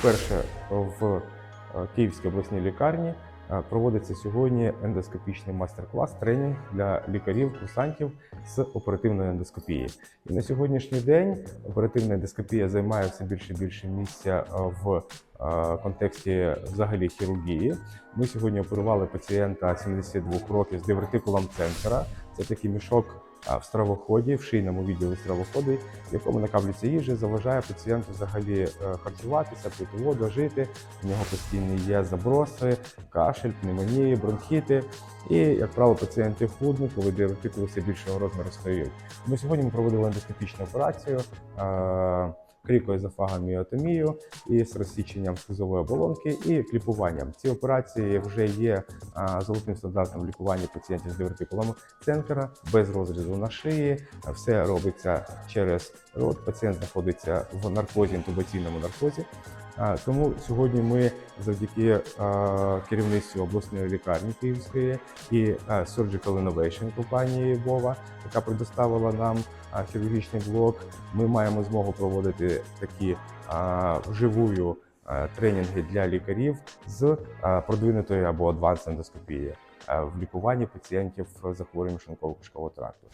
Вперше в е, Київській обласній лікарні е, проводиться сьогодні ендоскопічний майстер-клас, тренінг для лікарів, курсантів з оперативної ендоскопії. І на сьогоднішній день оперативна ендоскопія займає все більше і більше місця е, в контексті взагалі хірургії. Ми сьогодні оперували пацієнта 72 років з дивертикулом центра. Це такий мішок в стравоході, в шийному відділі стравоходу, в якому накаплюється їжа, заважає пацієнту взагалі е, харчуватися, пити воду, жити. У нього постійно є заброси, кашель, пневмонії, бронхіти. І, як правило, пацієнти худнуть, коли дивертикули все більшого розміру стають. Ми сьогодні ми проводили ендоскопічну операцію. Е, крікоезофагоміотомію із розсіченням слизової оболонки і кліпуванням. Ці операції вже є золотим стандартом лікування пацієнтів з дивертикулом центра без розрізу на шиї. Все робиться через рот. Пацієнт знаходиться в наркозі, інтубаційному наркозі. Тому сьогодні ми завдяки керівництву обласної лікарні Київської і Surgical Innovation компанії Бова, яка предоставила нам хірургічний блок, ми маємо змогу проводити такі вживую тренінги для лікарів з продвинутої або адванс ендоскопії в лікуванні пацієнтів з захворюванням шлунково-кишкового тракту.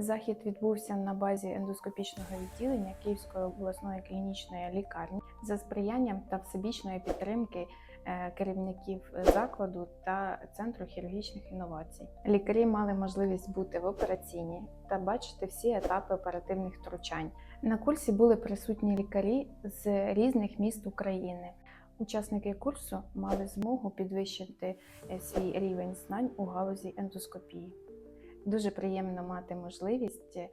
Захід відбувся на базі ендоскопічного відділення Київської обласної клінічної лікарні за сприянням та всебічної підтримки е, керівників закладу та центру хірургічних інновацій. Лікарі мали можливість бути в операційній та бачити всі етапи оперативних втручань. На курсі були присутні лікарі з різних міст України. Учасники курсу мали змогу підвищити е, свій рівень знань у галузі ендоскопії. Дуже приємно мати можливість е,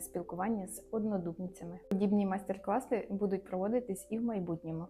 спілкування з однодумцями. Подібні майстер-класи будуть проводитись і в майбутньому.